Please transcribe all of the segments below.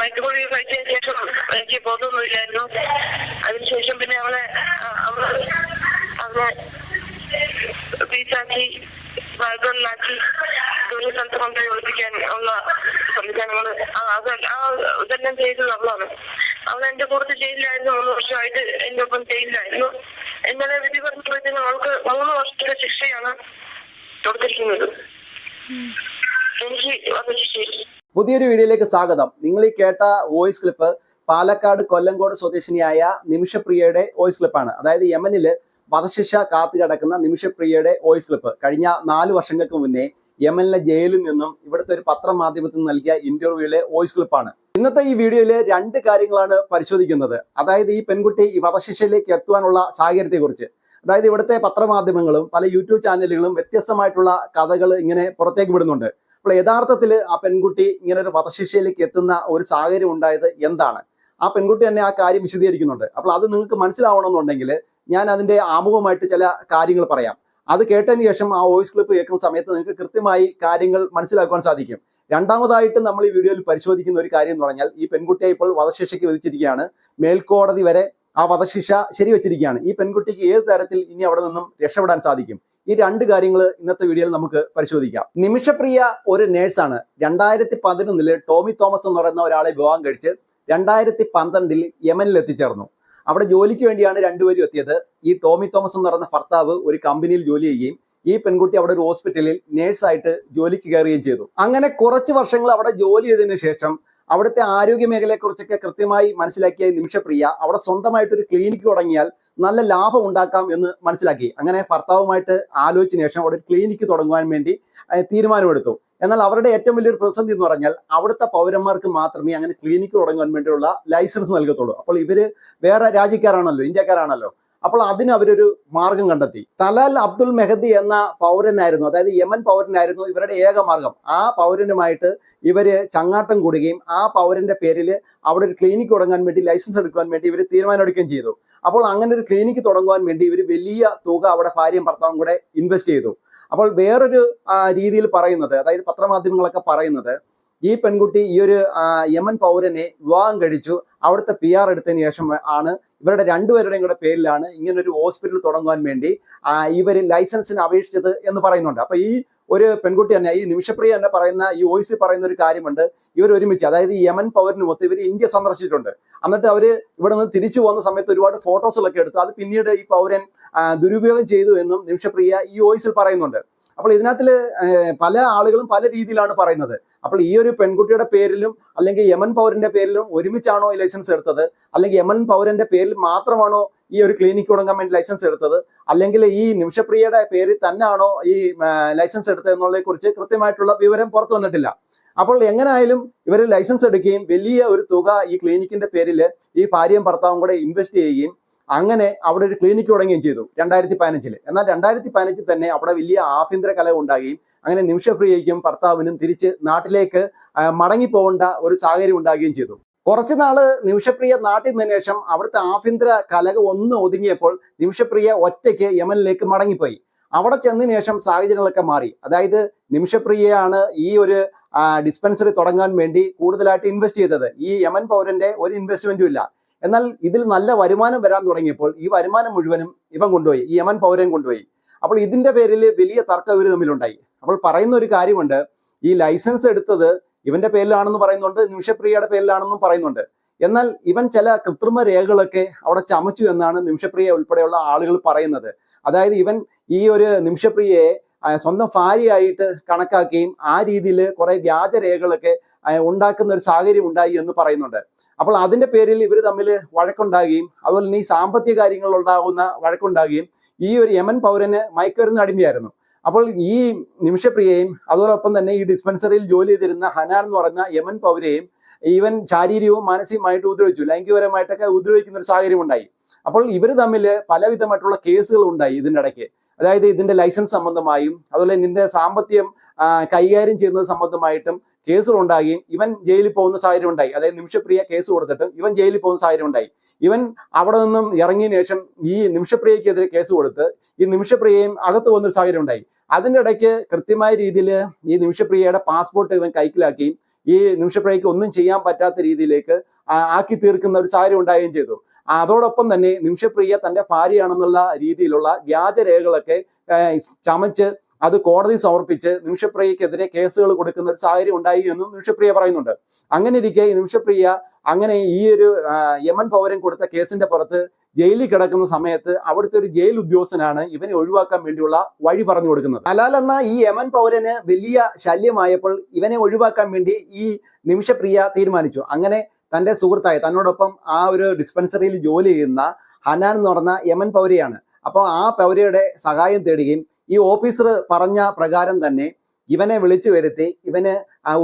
മയക്കുപൊടി കഴിച്ചതിന് ശേഷം എനിക്ക് ബോധമൊന്നുമില്ലായിരുന്നു. അതിനുശേഷം പിന്നെ അവളെ അവളെ അവളെ ബീച്ചാക്കി ബാഗുകളിലാക്കി ജോലി സ്ഥലത്ത് കൊണ്ടുപോയി ഒളിപ്പിക്കാൻ ഉള്ള സംവിധാനങ്ങൾ ആ അത് ആ ഇതെല്ലാം ചെയ്തത് അവളാണ്. അവൾ എന്റെ കൂട്ടത്തിൽ ജയിലിലായിരുന്നു മൂന്ന് വർഷമായിട്ട് എന്റെ ഒപ്പം ജയിലിലായിരുന്നു. ഇന്നലെ വിധി പറഞ്ഞപ്പോഴത്തേനും അവൾക്ക് മൂന്ന് വർഷത്തെ ശിക്ഷയാണ് കൊടുത്തിരിക്കുന്നത്. എനിക്ക് വന്ന ശിക്ഷയിൽ പുതിയൊരു വീഡിയോയിലേക്ക് സ്വാഗതം. നിങ്ങൾ ഈ കേട്ട വോയിസ് ക്ലിപ്പ് പാലക്കാട് കൊല്ലങ്കോട് സ്വദേശിനിയായ നിമിഷപ്രിയയുടെ വോയിസ് ക്ലിപ്പാണ് അതായത് യമനിൽ വധശിക്ഷ കാത്തു കിടക്കുന്ന നിമിഷപ്രിയയുടെ വോയിസ് ക്ലിപ്പ് കഴിഞ്ഞ നാല് വർഷങ്ങൾക്ക് മുന്നേ യമനിലെ ജയിലിൽ നിന്നും ഇവിടുത്തെ ഒരു പത്രമാധ്യമത്തിൽ നൽകിയ ഇന്റർവ്യൂയിലെ വോയിസ് ക്ലിപ്പാണ് ഇന്നത്തെ ഈ വീഡിയോയിൽ രണ്ട് കാര്യങ്ങളാണ് പരിശോധിക്കുന്നത്. അതായത് ഈ പെൺകുട്ടി ഈ വധശിക്ഷയിലേക്ക് എത്തുവാനുള്ള സാഹചര്യത്തെക്കുറിച്ച്. അതായത് ഇവിടുത്തെ പത്രമാധ്യമങ്ങളും പല യൂട്യൂബ് ചാനലുകളും വ്യത്യസ്തമായിട്ടുള്ള കഥകൾ ഇങ്ങനെ പുറത്തേക്ക് വിടുന്നുണ്ട്. അപ്പോൾ യഥാർത്ഥത്തിൽ ആ പെൺകുട്ടി ഇങ്ങനെ ഒരു വധശിക്ഷയിലേക്ക് എത്തുന്ന ഒരു സാഹചര്യം ഉണ്ടായത് എന്താണ്? ആ പെൺകുട്ടി തന്നെ ആ കാര്യം വിശദീകരിക്കുന്നുണ്ട്. അപ്പോൾ അത് നിങ്ങൾക്ക് മനസ്സിലാവണമെന്നുണ്ടെങ്കിൽ ഞാൻ അതിന്റെ ആമുഖമായിട്ട് ചില കാര്യങ്ങൾ പറയാം. അത് കേട്ടതിന് ശേഷം ആ വോയിസ് ക്ലിപ്പ് കേൾക്കുന്ന സമയത്ത് നിങ്ങൾക്ക് കൃത്യമായി കാര്യങ്ങൾ മനസ്സിലാക്കുവാൻ സാധിക്കും. രണ്ടാമതായിട്ട് നമ്മൾ ഈ വീഡിയോയിൽ പരിശോധിക്കുന്ന ഒരു കാര്യം എന്ന് പറഞ്ഞാൽ ഈ പെൺകുട്ടിയെ ഇപ്പോൾ വധശിക്ഷയ്ക്ക് വിധിച്ചിരിക്കുകയാണ്. മേൽക്കോടതി വരെ ആ വധശിക്ഷ ശരിവെച്ചിരിക്കുകയാണ്. ഈ പെൺകുട്ടിക്ക് ഏത് തരത്തിൽ ഇനി അവിടെ നിന്നും രക്ഷപ്പെടാൻ സാധിക്കും? ഈ രണ്ട് കാര്യങ്ങൾ ഇന്നത്തെ വീഡിയോയിൽ നമുക്ക് പരിശോധിക്കാം. നിമിഷപ്രിയ ഒരു നേഴ്സാണ്. രണ്ടായിരത്തി പതിനൊന്നിൽ ടോമി തോമസ് എന്ന് പറയുന്ന ഒരാളെ വിവാഹം കഴിച്ച് രണ്ടായിരത്തി പന്ത്രണ്ടിൽ യമനിൽ എത്തിച്ചേർന്നു. അവിടെ ജോലിക്ക് വേണ്ടിയാണ് രണ്ടുപേരും എത്തിയത്. ഈ ടോമി തോമസ് എന്ന് പറയുന്ന ഭർത്താവ് ഒരു കമ്പനിയിൽ ജോലി ചെയ്യുകയും ഈ പെൺകുട്ടി അവിടെ ഒരു ഹോസ്പിറ്റലിൽ നേഴ്സായിട്ട് ജോലിക്ക് കയറുകയും ചെയ്തു. അങ്ങനെ കുറച്ച് വർഷങ്ങൾ അവിടെ ജോലി ചെയ്തതിനു ശേഷം അവിടുത്തെ ആരോഗ്യ മേഖലയെക്കുറിച്ചൊക്കെ കൃത്യമായി മനസ്സിലാക്കിയ നിമിഷപ്രിയ അവിടെ സ്വന്തമായിട്ട് ഒരു ക്ലിനിക്ക് തുടങ്ങിയാൽ നല്ല ലാഭം ഉണ്ടാക്കാം എന്ന് മനസ്സിലാക്കി. അങ്ങനെ ഭർത്താവുമായിട്ട് ആലോചിച്ച ശേഷം അവിടെ ഒരു ക്ലിനിക്ക് തുടങ്ങുവാൻ വേണ്ടി തീരുമാനമെടുത്തു. എന്നാൽ അവരുടെ ഏറ്റവും വലിയൊരു പ്രതിസന്ധി എന്ന് പറഞ്ഞാൽ അവിടുത്തെ പൗരന്മാർക്ക് മാത്രമേ അങ്ങനെ ക്ലിനിക്ക് തുടങ്ങുവാൻ വേണ്ടിയുള്ള ലൈസൻസ് നൽകത്തുള്ളൂ. അപ്പോൾ ഇവർ വേറെ രാജ്യക്കാരാണല്ലോ ഇന്ത്യക്കാരാണല്ലോ. അപ്പോൾ അതിന് അവരൊരു മാർഗം കണ്ടെത്തി. തലാൽ അബ്ദുൽ മെഹദി എന്ന പൗരനായിരുന്നു അതായത് യമൻ പൗരനായിരുന്നു ഇവരുടെ ഏക മാർഗം. ആ പൗരനുമായിട്ട് ഇവർ ചങ്ങാട്ടം കൂടുകയും ആ പൗരന്റെ പേരിൽ അവിടെ ഒരു ക്ലിനിക്ക് തുടങ്ങാൻ വേണ്ടി ലൈസൻസ് എടുക്കാൻ വേണ്ടി ഇവർ തീരുമാനമെടുക്കുകയും ചെയ്തു. അപ്പോൾ അങ്ങനെ ഒരു ക്ലിനിക്ക് തുടങ്ങുവാൻ വേണ്ടി ഇവർ വലിയ തുക അവിടെ ഭാര്യയും ഭർത്താവും കൂടെ ഇൻവെസ്റ്റ് ചെയ്തു. അപ്പോൾ വേറൊരു രീതിയിൽ പറയുന്നത് അതായത് പത്രമാധ്യമങ്ങളൊക്കെ പറയുന്നത് ഈ പെൺകുട്ടി ഈ ഒരു യമൻ പൗരനെ വിവാഹം കഴിച്ചു. അവിടുത്തെ പി ആർ എടുത്തതിന് ശേഷം ആണ് ഇവരുടെ രണ്ടുപേരുടെയും കൂടെ പേരിലാണ് ഇങ്ങനൊരു ഹോസ്പിറ്റൽ തുടങ്ങുവാൻ വേണ്ടി ഇവർ ലൈസൻസിന് അപേക്ഷിച്ചത് എന്ന് പറയുന്നുണ്ട്. അപ്പൊ ഈ ഒരു പെൺകുട്ടി തന്നെ ഈ നിമിഷപ്രിയ തന്നെ പറയുന്ന ഈ വോയിസിൽ പറയുന്ന ഒരു കാര്യമുണ്ട്. ഇവർ ഒരുമിച്ച് അതായത് യമൻ പൗരനുമൊത്ത് ഇവർ ഇന്ത്യ സന്ദർശിച്ചിട്ടുണ്ട്. എന്നിട്ട് അവർ ഇവിടെ നിന്ന് തിരിച്ചു പോകുന്ന സമയത്ത് ഒരുപാട് ഫോട്ടോസുകളൊക്കെ എടുത്തു. അത് പിന്നീട് ഈ പൗരൻ ദുരുപയോഗം ചെയ്തു എന്നും നിമിഷപ്രിയ ഈ വോയിസിൽ പറയുന്നുണ്ട്. അപ്പോൾ ഇതിനകത്തിൽ പല ആളുകളും പല രീതിയിലാണ് പറയുന്നത്. അപ്പോൾ ഈ ഒരു പെൺകുട്ടിയുടെ പേരിലും അല്ലെങ്കിൽ യമൻ പൗരന്റെ പേരിലും ഒരുമിച്ചാണോ ഈ ലൈസൻസ് എടുത്തത്? അല്ലെങ്കിൽ യമൻ പൗരന്റെ പേരിൽ മാത്രമാണോ ഈ ഒരു ക്ലിനിക്ക് തുടങ്ങാൻ വേണ്ടി ലൈസൻസ് എടുത്തത്? അല്ലെങ്കിൽ ഈ നിമിഷപ്രിയയുടെ പേരിൽ തന്നെയാണോ ഈ ലൈസൻസ് എടുത്തത് എന്നുള്ളതിനെ കുറിച്ച് കൃത്യമായിട്ടുള്ള വിവരം പുറത്തു വന്നിട്ടില്ല. അപ്പോൾ എങ്ങനെയായാലും ഇവർ ലൈസൻസ് എടുക്കുകയും വലിയ ഒരു തുക ഈ ക്ലിനിക്കിന്റെ പേരിൽ ഈ ഭാര്യയും ഭർത്താവും കൂടെ ഇൻവെസ്റ്റ് ചെയ്യുകയും അങ്ങനെ അവിടെ ഒരു ക്ലിനിക്ക് തുടങ്ങുകയും ചെയ്തു രണ്ടായിരത്തി പതിനഞ്ചിൽ എന്നാൽ രണ്ടായിരത്തി പതിനഞ്ചിൽ തന്നെ അവിടെ വലിയ ആഭ്യന്തര കലഹം ഉണ്ടാകുകയും അങ്ങനെ നിമിഷപ്രിയയ്ക്കും ഭർത്താവിനും തിരിച്ച് നാട്ടിലേക്ക് മടങ്ങി മടങ്ങിപ്പോകേണ്ട ഒരു സാഹചര്യം ഉണ്ടാകുകയും ചെയ്തു. കുറച്ച് നാൾ നിമിഷപ്രിയ നാട്ടിൽ നിന്ന ശേഷം അവിടുത്തെ ആഭ്യന്തര കലഹം ഒന്ന് ഒതുങ്ങിയപ്പോൾ നിമിഷപ്രിയ ഒറ്റയ്ക്ക് യമനിലേക്ക് മടങ്ങിപ്പോയി. അവിടെ ചെന്നതിന് ശേഷം സാഹചര്യങ്ങളൊക്കെ മാറി. അതായത് നിമിഷപ്രിയയാണ് ഈ ഒരു ഡിസ്പെൻസറി തുടങ്ങാൻ വേണ്ടി കൂടുതലായിട്ട് ഇൻവെസ്റ്റ് ചെയ്തത്. ഈ യമൻ പൗരന്റെ ഒരു ഇൻവെസ്റ്റ്മെന്റും ഇല്ല. എന്നാൽ ഇതിൽ നല്ല വരുമാനം വരാൻ തുടങ്ങിയപ്പോൾ ഈ വരുമാനം മുഴുവനും ഇവൻ കൊണ്ടുപോയി ഈ യമൻ പൗരൻ കൊണ്ടുപോയി. അപ്പോൾ ഇതിന്റെ പേരിൽ വലിയ തർക്കം ഇവർ തമ്മിലുണ്ടായി. അപ്പോൾ പറയുന്ന ഒരു കാര്യമുണ്ട് ഈ ലൈസൻസ് എടുത്തത് ഇവന്റെ പേരിലാണെന്ന് പറയുന്നുണ്ട് നിമിഷപ്രിയയുടെ പേരിലാണെന്നും പറയുന്നുണ്ട്. എന്നാൽ ഇവൻ ചില കൃത്രിമ രേഖകളൊക്കെ അവിടെ ചമച്ചു എന്നാണ് നിമിഷപ്രിയ ഉൾപ്പെടെയുള്ള ആളുകൾ പറയുന്നത്. അതായത് ഇവൻ ഈ ഒരു നിമിഷപ്രിയയെ സ്വന്തം ഭാര്യയായിട്ട് കണക്കാക്കുകയും ആ രീതിയിൽ കുറെ വ്യാജ രേഖകളൊക്കെ ഉണ്ടാക്കുന്ന ഒരു സാഹചര്യം ഉണ്ടായി എന്ന് പറയുന്നുണ്ട്. അപ്പോൾ അതിന്റെ പേരിൽ ഇവർ തമ്മിൽ വഴക്കുണ്ടാകുകയും അതുപോലെ തന്നെ ഈ സാമ്പത്തിക കാര്യങ്ങളിൽ ഉണ്ടാകുന്ന വഴക്കുണ്ടാകുകയും ഈ ഒരു യമൻ പൗരന് മയക്കുമരുന്ന് അടിമയായിരുന്നു. അപ്പോൾ ഈ നിമിഷപ്രിയയും അതോടൊപ്പം തന്നെ ഈ ഡിസ്പെൻസറിയിൽ ജോലി ചെയ്തിരുന്ന ഹനാർ എന്ന് പറഞ്ഞ യമൻ പൗരയും ഈവൻ ശാരീരികവും മാനസികമായിട്ട് ഉപദ്രവിച്ചു. ലൈംഗികപരമായിട്ടൊക്കെ ഉപദ്രവിക്കുന്ന ഒരു സാഹചര്യം ഉണ്ടായി. അപ്പോൾ ഇവർ തമ്മിൽ പലവിധമായിട്ടുള്ള കേസുകൾ ഉണ്ടായി ഇതിന്റെ ഇടയ്ക്ക്. അതായത് ഇതിന്റെ ലൈസൻസ് സംബന്ധമായും അതുപോലെ ഇതിന്റെ സാമ്പത്തികം കൈകാര്യം ചെയ്യുന്നത് സംബന്ധമായിട്ടും കേസുകൾ ഉണ്ടാകുകയും ഇവൻ ജയിലിൽ പോകുന്ന സാഹചര്യം ഉണ്ടായി അതായത് നിമിഷപ്രിയ കേസ് കൊടുത്തിട്ട് ഇവൻ ജയിലിൽ പോകുന്ന സാഹചര്യം ഉണ്ടായി ഇവൻ അവിടെ നിന്നും ഇറങ്ങിയതിനു ശേഷം ഈ നിമിഷപ്രിയക്കെതിരെ കേസ് കൊടുത്ത് ഈ നിമിഷപ്രിയയും അകത്ത് പോകുന്നൊരു സാഹചര്യം ഉണ്ടായി അതിന്റെ ഇടയ്ക്ക് കൃത്യമായ രീതിയിൽ ഈ നിമിഷപ്രിയയുടെ പാസ്പോർട്ട് ഇവൻ കൈക്കലാക്കുകയും ഈ നിമിഷപ്രിയയ്ക്ക് ഒന്നും ചെയ്യാൻ പറ്റാത്ത രീതിയിലേക്ക് ആക്കി തീർക്കുന്ന ഒരു സാഹചര്യം ഉണ്ടാവുകയും ചെയ്തു അതോടൊപ്പം തന്നെ നിമിഷപ്രിയ തന്റെ ഭാര്യയാണെന്നുള്ള രീതിയിലുള്ള വ്യാജരേഖകളൊക്കെ ചമച്ച് അത് കോടതി സമർപ്പിച്ച് നിമിഷപ്രിയക്കെതിരെ കേസുകൾ കൊടുക്കുന്ന ഒരു സാഹചര്യം ഉണ്ടായി എന്നും നിമിഷപ്രിയ പറയുന്നുണ്ട്. അങ്ങനെ ഇരിക്കെ നിമിഷപ്രിയ അങ്ങനെ ഈ ഒരു യമൻ പൗരൻ കൊടുത്ത കേസിന്റെ പുറത്ത് ജയിലിൽ കിടക്കുന്ന സമയത്ത് അവിടുത്തെ ഒരു ജയിൽ ഉദ്യോഗസ്ഥനാണ് ഇവനെ ഒഴിവാക്കാൻ വേണ്ടിയുള്ള വഴി പറഞ്ഞു കൊടുക്കുന്നത്. അലാൽ എന്ന ഈ യമൻ പൗരന് വലിയ ശല്യമായപ്പോൾ ഇവനെ ഒഴിവാക്കാൻ വേണ്ടി ഈ നിമിഷപ്രിയ തീരുമാനിച്ചു. അങ്ങനെ തന്റെ സുഹൃത്തായ തന്നോടൊപ്പം ആ ഒരു ഡിസ്പെൻസറിയിൽ ജോലി ചെയ്യുന്ന ഹനാൻ എന്ന് പറഞ്ഞ യമൻ പൗരയാണ്. അപ്പോൾ ആ പൗരയുടെ സഹായം തേടുകയും ഈ ഓഫീസർ പറഞ്ഞ പ്രകാരം തന്നെ ഇവനെ വിളിച്ചു വരുത്തി ഇവന്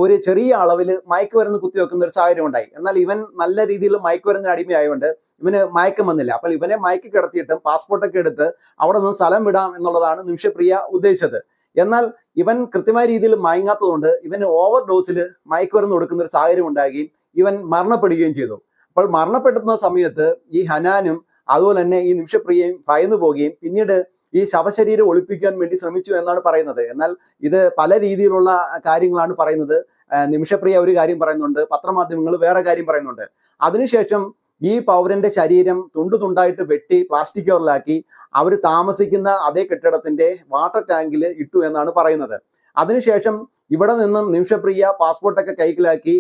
ഒരു ചെറിയ അളവിൽ മയക്കുമരുന്ന് കുത്തിവെക്കുന്ന ഒരു സാഹചര്യം ഉണ്ടായി. എന്നാൽ ഇവൻ നല്ല രീതിയിൽ മയക്കുമരുന്നിന് അടിമയായതുകൊണ്ട് ഇവന് മയക്കം വന്നില്ല. അപ്പോൾ ഇവനെ മയക്കി കിടത്തിയിട്ടും പാസ്പോർട്ടൊക്കെ എടുത്ത് അവിടെ നിന്ന് സ്ഥലം വിടാം എന്നുള്ളതാണ് നിമിഷപ്രിയ ഉദ്ദേശിച്ചത്. എന്നാൽ ഇവൻ കൃത്യമായ രീതിയിൽ മയങ്ങാത്തതുകൊണ്ട് ഇവന് ഓവർ ഡോസിൽ മയക്കുമരുന്ന് കൊടുക്കുന്ന ഒരു സാഹചര്യം ഉണ്ടാകുകയും ഇവൻ മരണപ്പെടുകയും ചെയ്തു. അപ്പോൾ മരണപ്പെടുന്ന സമയത്ത് ഈ ഹനാനും അതുപോലെ തന്നെ ഈ നിമിഷപ്രിയയും ഭയന്നു പോവുകയും പിന്നീട് ഈ ശവശരീരം ഒളിപ്പിക്കാൻ വേണ്ടി ശ്രമിച്ചു എന്നാണ് പറയുന്നത്. എന്നാൽ ഇത് പല രീതിയിലുള്ള കാര്യങ്ങളാണ് പറയുന്നത്. നിമിഷപ്രിയ ഒരു കാര്യം പറയുന്നുണ്ട് പത്രമാധ്യമങ്ങൾ വേറെ കാര്യം പറയുന്നുണ്ട്. അതിനുശേഷം ഈ പൗരന്റെ ശരീരം തുണ്ടു തുണ്ടായിട്ട് വെട്ടി പ്ലാസ്റ്റിക് കവറിലാക്കി അവർ താമസിക്കുന്ന അതേ കെട്ടിടത്തിന്റെ വാട്ടർ ടാങ്കിൽ ഇട്ടു എന്നാണ് പറയുന്നത്. അതിനുശേഷം ഇവിടെ നിന്നും നിമിഷപ്രിയ പാസ്പോർട്ടൊക്കെ കൈക്കലാക്കി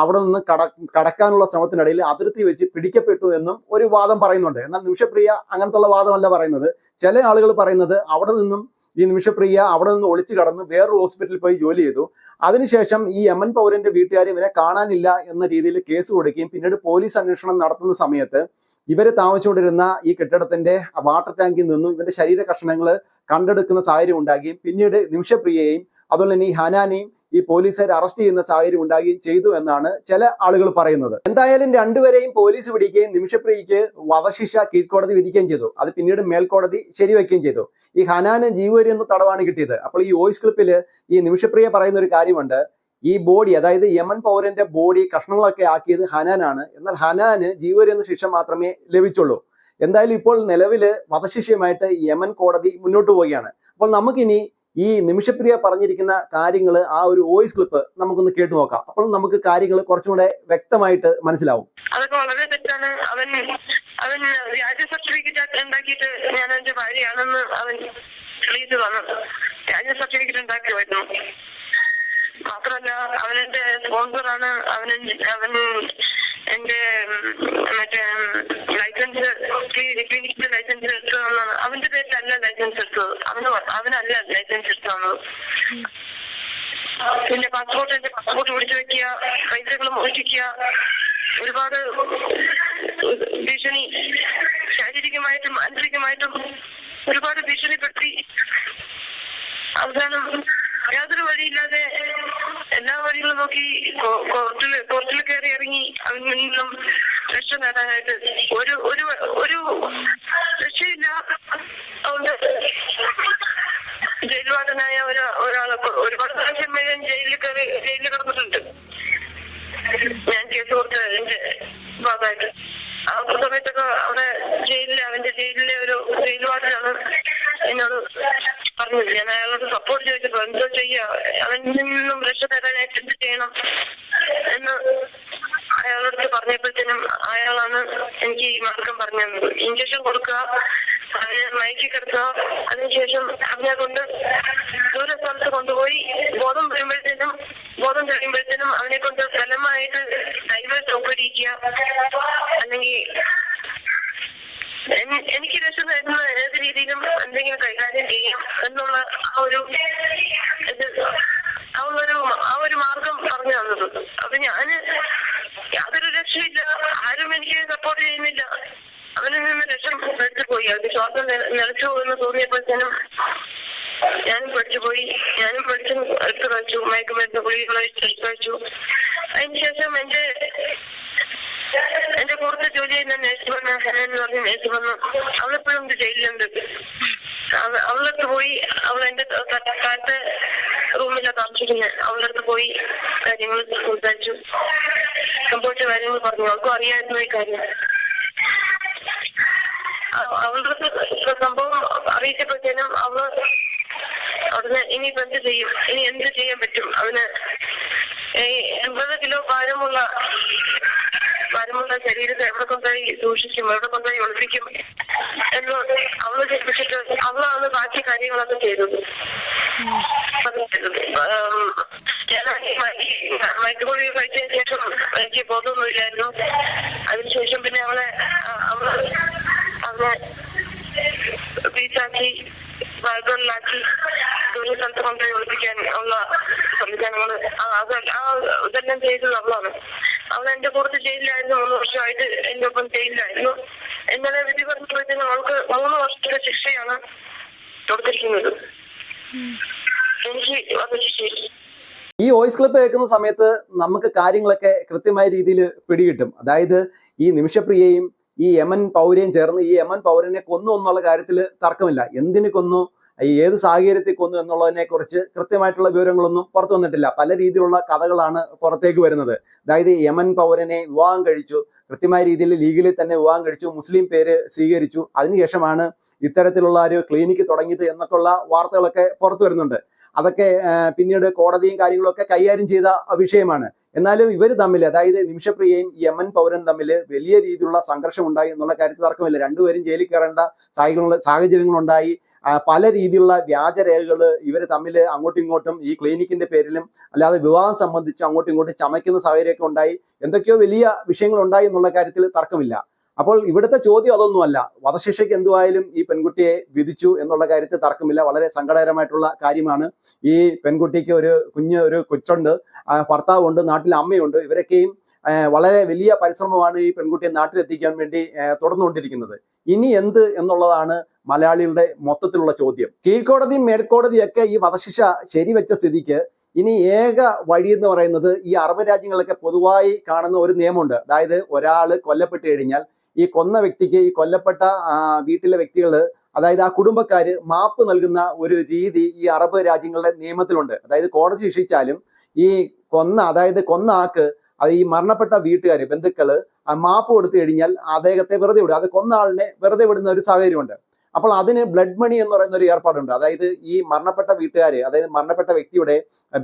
അവിടെ നിന്ന് കട കടക്കാനുള്ള ശ്രമത്തിനിടയിൽ അതിർത്തി വെച്ച് പിടിക്കപ്പെട്ടു എന്നും ഒരു വാദം പറയുന്നുണ്ട്. എന്നാൽ നിമിഷപ്രിയ അങ്ങനത്തുള്ള വാദമല്ല പറയുന്നത്. ചില ആളുകൾ പറയുന്നത് അവിടെ നിന്നും ഈ നിമിഷപ്രിയ അവിടെ നിന്ന് ഒളിച്ചു കടന്ന് വേറൊരു ഹോസ്പിറ്റലിൽ പോയി ജോലി ചെയ്തു. അതിനുശേഷം ഈ എം എൻ പൗരന്റെ വീട്ടുകാർ ഇവരെ കാണാനില്ല എന്ന രീതിയിൽ കേസ് കൊടുക്കുകയും പിന്നീട് പോലീസ് അന്വേഷണം നടത്തുന്ന സമയത്ത് ഇവർ താമസിച്ചുകൊണ്ടിരുന്ന ഈ കെട്ടിടത്തിന്റെ വാട്ടർ ടാങ്കിൽ നിന്നും ഇവന്റെ ശരീര കഷ്ണങ്ങൾ കണ്ടെടുക്കുന്ന സാഹചര്യം ഉണ്ടാകുകയും പിന്നീട് നിമിഷപ്രിയയെയും അതുപോലെ തന്നെ ഈ ഹനാനെയും ഈ പോലീസുകാർ അറസ്റ്റ് ചെയ്യുന്ന സാഹചര്യം ഉണ്ടാകുകയും ചെയ്തു എന്നാണ് ചില ആളുകൾ പറയുന്നത്. എന്തായാലും രണ്ടുപേരെയും പോലീസ് പിടിക്കുകയും നിമിഷപ്രിയയ്ക്ക് വധശിക്ഷ കീഴ്ക്കോടതി വിധിക്കുകയും ചെയ്തു. അത് പിന്നീട് മേൽക്കോടതി ശരിവെക്കുകയും ചെയ്തു. ഈ ഹനാന് ജീവപര്യന്ത തടവാണ് കിട്ടിയത്. അപ്പോൾ ഈ വോയിസ് ക്ലിപ്പിൽ ഈ നിമിഷപ്രിയ പറയുന്ന ഒരു കാര്യമുണ്ട്. ഈ ബോഡി അതായത് യമൻ പൗരന്റെ ബോഡി കഷ്ണങ്ങളൊക്കെ ആക്കിയത് ഹനാനാണ്. എന്നാൽ ഹനാന് ജീവപര്യന്ത ശിക്ഷ മാത്രമേ ലഭിച്ചുള്ളൂ. എന്തായാലും ഇപ്പോൾ നിലവിൽ വധശിക്ഷയുമായിട്ട് യമൻ കോടതി മുന്നോട്ട് പോവുകയാണ്. അപ്പോൾ നമുക്കിനി ഈ നിമിഷപ്രിയ പറഞ്ഞിരിക്കുന്ന കാര്യങ്ങൾ ആ ഒരു വോയിസ് ക്ലിപ്പ് നമുക്കൊന്ന് കേട്ടു നോക്കാം. അപ്പോൾ നമുക്ക് കാര്യങ്ങൾ കുറച്ചും കൂടെ വ്യക്തമായിട്ട് മനസ്സിലാവും. അതൊക്കെ വളരെ തെറ്റാണ്. അവൻ അവൻ വ്യാജ സർട്ടിഫിക്കറ്റ് ഉണ്ടാക്കിയിട്ട് ഞാൻ എന്റെ ഭാര്യയാണെന്ന് അവൻ തെളിയിച്ചു വ്യാജ സർട്ടിഫിക്കറ്റ് ഉണ്ടാക്കിയായിരുന്നു മാത്രമല്ല അവനെന്റെ സ്പോൺസറാണ് അവന് അവൻ എന്റെ മറ്റേ ലൈസൻസ് ക്ലിനിക്കിന്റെ ലൈസൻസ് എടുത്തു തന്നാണ് അവന്റെ പേരിലല്ല ലൈസൻസ് എടുത്തത്. അവന് അവനല്ല ലൈസൻസ് എടുത്തു തന്നത്. പിന്നെ പാസ്പോർട്ട് എന്റെ പാസ്പോർട്ട് പിടിച്ചു വെക്കുക പൈസകൾ മോഷിക്കുക ഒരുപാട് ഭീഷണി ശാരീരികമായിട്ടും മാനസികമായിട്ടും ഒരുപാട് ഭീഷണിപ്പെടുത്തി അവസാനം യാതൊരു വഴിയില്ലാതെ എല്ലാ വഴികളും നോക്കി കോർട്ടിൽ കോർട്ടിൽ കയറി ഇറങ്ങി അതിൽ നിന്നും രക്ഷ നേടാനായിട്ട് ഒരു ഒരു ഒരു രക്ഷയില്ല. അതുകൊണ്ട് ജയിൽവാദനായ ഒരു ഒരാളെ ഒരുപാട് പ്രാവശ്യം ഞാൻ ജയിലിൽ കയറി ജയിലിൽ കിടന്നിട്ടുണ്ട്. ഞാൻ കേസ് കൊടുത്ത എന്റെ ഭാഗമായിട്ട്. ആ സമയത്തൊക്കെ അവിടെ ജയിലിലെ അവന്റെ ജയിലിലെ ഒരു ജയിൽവാദനാണ് എന്നോട് പറഞ്ഞത് ഞാൻ അയാളോട് സപ്പോർട്ട് ചോദിച്ചപ്പോ എന്തോ ചെയ്യാ. അവനിൽ നിന്നും രക്ഷ തരാനായിട്ട് എന്ത് ചെയ്യണം എന്ന് അയാളോട് പറഞ്ഞപ്പോഴത്തേനും അയാളാണ് എനിക്ക് ഈ മാർഗം പറഞ്ഞു തന്നത്. ഇഞ്ചക്ഷൻ കൊടുക്കുക അവനെ മയക്കി കിടത്തുക അതിനുശേഷം അവനെ കൊണ്ട് ദൂര സ്ഥലത്ത് കൊണ്ടുപോയി ബോധം വരുമ്പോഴത്തേനും ബോധം കഴിയുമ്പോഴത്തേനും അവനെ കൊണ്ട് ഫലമായിട്ട് ഡൈവേഴ്സ് ഒപ്പിടിക്കുക അല്ലെങ്കിൽ എനിക്ക് രക്ഷ തരുന്ന ഏത് രീതിയിലും എന്തെങ്കിലും കൈകാര്യം ചെയ്യാം എന്നുള്ള ആ ഒരു ഇത് ആ ഒരു ആ ഒരു മാർഗം പറഞ്ഞു തന്നത്. അപ്പൊ ഞാൻ യാതൊരു രക്ഷയില്ല ആരും എനിക്ക് സപ്പോർട്ട് ചെയ്യുന്നില്ല. അവനിൽ നിന്ന് രക്ഷ എടുത്തു പോയി. അവന്റെ ശ്വാസം നില- നിലച്ചു എന്ന് തോന്നിയപ്പോഴത്തേനും ഞാനും പഠിച്ചുപോയി ഞാനും പഠിച്ചു എടുത്തു കഴിച്ചു. മയക്കുമരുന്ന് ഗുളികൾ എടുത്തു കഴിച്ചു അതിനുശേഷം എന്റെ എന്റെ കൂടുതൽ ജോലി ചെയ്യുന്ന നേഴ്സ് വന്ന ഹെലൻ എന്ന് പറഞ്ഞ നേഴ്സ് വന്നു അവളിപ്പോഴും ജയിലിലുണ്ട്. അവ- അവളടുത്ത് പോയി അവൾ എന്റെ തട്ടക്കാലത്ത് റൂമിലാണ് താമസിക്കുന്നത് അവളടുത്ത് പോയി കാര്യങ്ങൾ സംസാരിച്ചു. സംഭവിച്ച കാര്യങ്ങൾ പറഞ്ഞു. അവൾക്കും അറിയായിരുന്നു ഈ കാര്യം. അവളടുത്ത് സംഭവം അറിയിച്ചപ്പോഴത്തേനും അവൾ അവിടുന്ന് ഇനി ഇപ്പൊ എന്ത് ചെയ്യും? ഇനി എന്ത് ചെയ്യാൻ പറ്റും? അവന് എൺപത് കിലോ ഭാരമുള്ള ഭാരമുള്ള ശരീരത്തെ എവിടെ കൊണ്ടുപോയി സൂക്ഷിക്കും എവിടെ കൊണ്ടുപോയി ഒളിപ്പിക്കും എന്ന് അവൾ ചിന്തിച്ചിട്ട് അവളാണ് ബാക്കി കാര്യങ്ങളൊക്കെ ചെയ്തത് അത് ചെയ്തത്. ആം, ഞാനാണെങ്കിൽ മയക്ക് മയക്കുപൊടി കഴിച്ചതിന് ശേഷം എനിക്ക് ബോധമൊന്നുമില്ലായിരുന്നു. അതിനുശേഷം പിന്നെ അവളെ അവളെ അവൾ പീസാക്കി ബാഗുകളിലാക്കി ജോലി സ്ഥലത്ത് കൊണ്ടുപോയി ഒളിപ്പിക്കാൻ ഉള്ള സംവിധാനങ്ങൾ ആ ഇതെല്ലാം ചെയ്തത് അവളാണ്. അവൾ എന്റെ കൂടെ ജയിലിലായിരുന്നു മൂന്ന് വർഷമായിട്ട് എന്റെ ഒപ്പം ജയിലിലായിരുന്നു ഇന്നലെ വിധി പറഞ്ഞപ്പോഴത്തേനും അവൾക്ക് മൂന്ന് വർഷത്തെ ശിക്ഷയാണ് കൊടുത്തിരിക്കുന്നത്. എനിക്ക് വന്ന ശിക്ഷയിൽ ഈ വോയിസ് ക്ലിപ്പ് കേൾക്കുന്ന സമയത്ത് നമുക്ക് കാര്യങ്ങളൊക്കെ കൃത്യമായ രീതിയിൽ പിടികിട്ടും. അതായത് ഈ നിമിഷപ്രിയയും ഈ യമൻ പൗരയും ചേർന്ന് ഈ യമൻ പൗരനെ കൊന്നു എന്നുള്ള കാര്യത്തിൽ തർക്കമില്ല. എന്തിനു കൊന്നു? ഏത് സാഹചര്യത്തിൽ കൊന്നു എന്നുള്ളതിനെ കുറിച്ച് കൃത്യമായിട്ടുള്ള വിവരങ്ങളൊന്നും പുറത്തു വന്നിട്ടില്ല. പല രീതിയിലുള്ള കഥകളാണ് പുറത്തേക്ക് വരുന്നത്. അതായത് യമൻ പൗരനെ വിവാഹം കഴിച്ചു. കൃത്യമായ രീതിയിൽ ലീഗലിൽ തന്നെ വിവാഹം കഴിച്ചു. മുസ്ലിം പേര് സ്വീകരിച്ചു. അതിനുശേഷമാണ് ഇത്തരത്തിലുള്ള ഒരു ക്ലിനിക്ക് തുടങ്ങിയത് എന്നൊക്കെയുള്ള വാർത്തകളൊക്കെ പുറത്തു വരുന്നുണ്ട്. അതൊക്കെ പിന്നീട് കോടതിയും കാര്യങ്ങളൊക്കെ കൈകാര്യം ചെയ്ത വിഷയമാണ്. എന്നാലും ഇവർ തമ്മിൽ അതായത് നിമിഷപ്രിയയും യമൻ പൗരൻ തമ്മിൽ വലിയ രീതിയിലുള്ള സംഘർഷം ഉണ്ടായി എന്നുള്ള കാര്യത്തിൽ തർക്കമില്ല. രണ്ടുപേരും ജയിലിൽ കയറേണ്ട സാഹചര്യങ്ങൾ സാഹചര്യങ്ങളുണ്ടായി. പല രീതിയിലുള്ള വ്യാജരേഖകൾ ഇവർ തമ്മിൽ അങ്ങോട്ടും ഇങ്ങോട്ടും ഈ ക്ലിനിക്കിന്റെ പേരിലും അല്ലാതെ വിവാഹം സംബന്ധിച്ച് അങ്ങോട്ടും ഇങ്ങോട്ടും ചമയ്ക്കുന്ന സാഹചര്യമൊക്കെ ഉണ്ടായി. എന്തൊക്കെയോ വലിയ വിഷയങ്ങൾ ഉണ്ടായി എന്നുള്ള കാര്യത്തിൽ തർക്കമില്ല. അപ്പോൾ ഇവിടുത്തെ ചോദ്യം അതൊന്നുമല്ല. വധശിക്ഷയ്ക്ക് എന്തുവായാലും ഈ പെൺകുട്ടിയെ വിധിച്ചു എന്നുള്ള കാര്യത്തിൽ തർക്കമില്ല. വളരെ സങ്കടകരമായിട്ടുള്ള കാര്യമാണ്. ഈ പെൺകുട്ടിക്ക് ഒരു കുഞ്ഞ് ഒരു കൊച്ചുണ്ട്. ഭർത്താവുണ്ട് നാട്ടിൽ അമ്മയുണ്ട്. ഇവരൊക്കെയും വളരെ വലിയ പരിശ്രമമാണ് ഈ പെൺകുട്ടിയെ നാട്ടിലെത്തിക്കാൻ വേണ്ടി തുടർന്നുകൊണ്ടിരിക്കുന്നത്. ഇനി എന്ത് എന്നുള്ളതാണ് മലയാളികളുടെ മൊത്തത്തിലുള്ള ചോദ്യം. കീഴ്ക്കോടതിയും മേൽക്കോടതിയൊക്കെ ഈ വധശിക്ഷ ശരിവെച്ച സ്ഥിതിക്ക് ഇനി ഏക വഴി എന്ന് പറയുന്നത് ഈ അറബ് രാജ്യങ്ങളൊക്കെ പൊതുവായി കാണുന്ന ഒരു നിയമമുണ്ട്. അതായത് ഒരാൾ കൊല്ലപ്പെട്ട് കഴിഞ്ഞാൽ ഈ കൊന്ന വ്യക്തിക്ക് ഈ കൊല്ലപ്പെട്ട വീട്ടിലെ വ്യക്തികൾ അതായത് ആ കുടുംബക്കാര് മാപ്പ് നൽകുന്ന ഒരു രീതി ഈ അറബ് രാജ്യങ്ങളുടെ നിയമത്തിലുണ്ട്. അതായത് കോടതി ശിക്ഷിച്ചാലും ഈ കൊന്ന അതായത് കൊന്ന ആക്ക് അത് ഈ മരണപ്പെട്ട വീട്ടുകാര് ബന്ധുക്കൾ ആ മാപ്പ് കൊടുത്തു കഴിഞ്ഞാൽ അദ്ദേഹത്തെ വെറുതെ വിടും. അത് കൊന്ന ആളിനെ വെറുതെ വിടുന്ന ഒരു സാഹചര്യമുണ്ട്. അപ്പോൾ അതിന് ബ്ലഡ് മണി എന്ന് പറയുന്ന ഒരു ഏർപ്പാടുണ്ട്. അതായത് ഈ മരണപ്പെട്ട വീട്ടുകാര് അതായത് മരണപ്പെട്ട വ്യക്തിയുടെ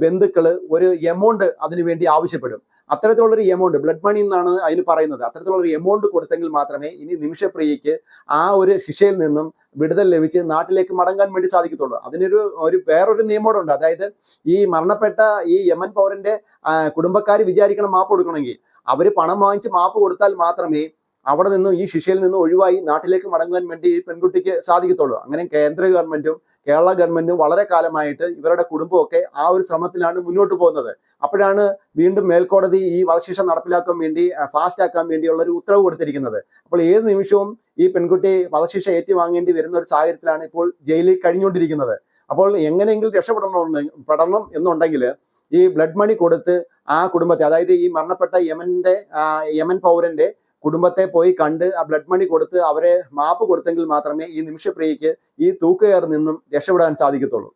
ബന്ധുക്കൾ ഒരു എമൗണ്ട് അതിനു വേണ്ടി ആവശ്യപ്പെടും. അത്തരത്തിലുള്ളൊരു എമൗണ്ട് ബ്ലഡ് മണി എന്നാണ് അതിന് പറയുന്നത്. അത്തരത്തിലുള്ളൊരു എമൗണ്ട് കൊടുത്തെങ്കിൽ മാത്രമേ ഇനി നിമിഷപ്രിയയ്ക്ക് ആ ഒരു ശിക്ഷയിൽ നിന്നും വിടുതൽ ലഭിച്ച് നാട്ടിലേക്ക് മടങ്ങാൻ വേണ്ടി സാധിക്കത്തുള്ളൂ. അതിനൊരു ഒരു വേറൊരു നിയമോടുണ്ട് അതായത് ഈ മരണപ്പെട്ട ഈ യമൻ പൗരന്റെ കുടുംബക്കാർ വിചാരിക്കണം മാപ്പ് കൊടുക്കണമെങ്കിൽ അവർ പണം വാങ്ങിച്ച് മാപ്പ് കൊടുത്താൽ മാത്രമേ അവിടെ നിന്നും ഈ ശിക്ഷയിൽ നിന്നും ഒഴിവായി നാട്ടിലേക്ക് മടങ്ങുവാൻ വേണ്ടി ഈ പെൺകുട്ടിക്ക് സാധിക്കത്തുള്ളൂ. അങ്ങനെ കേന്ദ്ര ഗവൺമെന്റും കേരള ഗവൺമെന്റും വളരെ കാലമായിട്ട് ഇവരുടെ കുടുംബമൊക്കെ ആ ഒരു ശ്രമത്തിലാണ് മുന്നോട്ട് പോകുന്നത്. അപ്പോഴാണ് വീണ്ടും മേൽക്കോടതി ഈ വധശിക്ഷ നടപ്പിലാക്കാൻ വേണ്ടി ഫാസ്റ്റ് ആക്കാൻ വേണ്ടിയുള്ള ഒരു ഉത്തരവ് കൊടുത്തിരിക്കുന്നത്. അപ്പോൾ ഏത് നിമിഷവും ഈ പെൺകുട്ടി വധശിക്ഷ ഏറ്റുവാങ്ങേണ്ടി വരുന്ന ഒരു സാഹചര്യത്തിലാണ് ഇപ്പോൾ ജയിലിൽ കഴിഞ്ഞുകൊണ്ടിരിക്കുന്നത്. അപ്പോൾ എങ്ങനെയെങ്കിലും രക്ഷപ്പെടണം പെടണം എന്നുണ്ടെങ്കിൽ ഈ ബ്ലഡ് മണി കൊടുത്ത് ആ കുടുംബത്തെ അതായത് ഈ മരണപ്പെട്ട യമന്റെ യമൻ പൗരന്റെ കുടുംബത്തെ പോയി കണ്ട് ആ ബ്ലഡ് മണി കൊടുത്ത് അവരെ മാപ്പ് കൊടുത്തെങ്കിൽ മാത്രമേ ഈ നിമിഷപ്രിയയ്ക്ക് ഈ തൂക്കുകയറിൽ നിന്നും രക്ഷപ്പെടാൻ സാധിക്കത്തുള്ളൂ.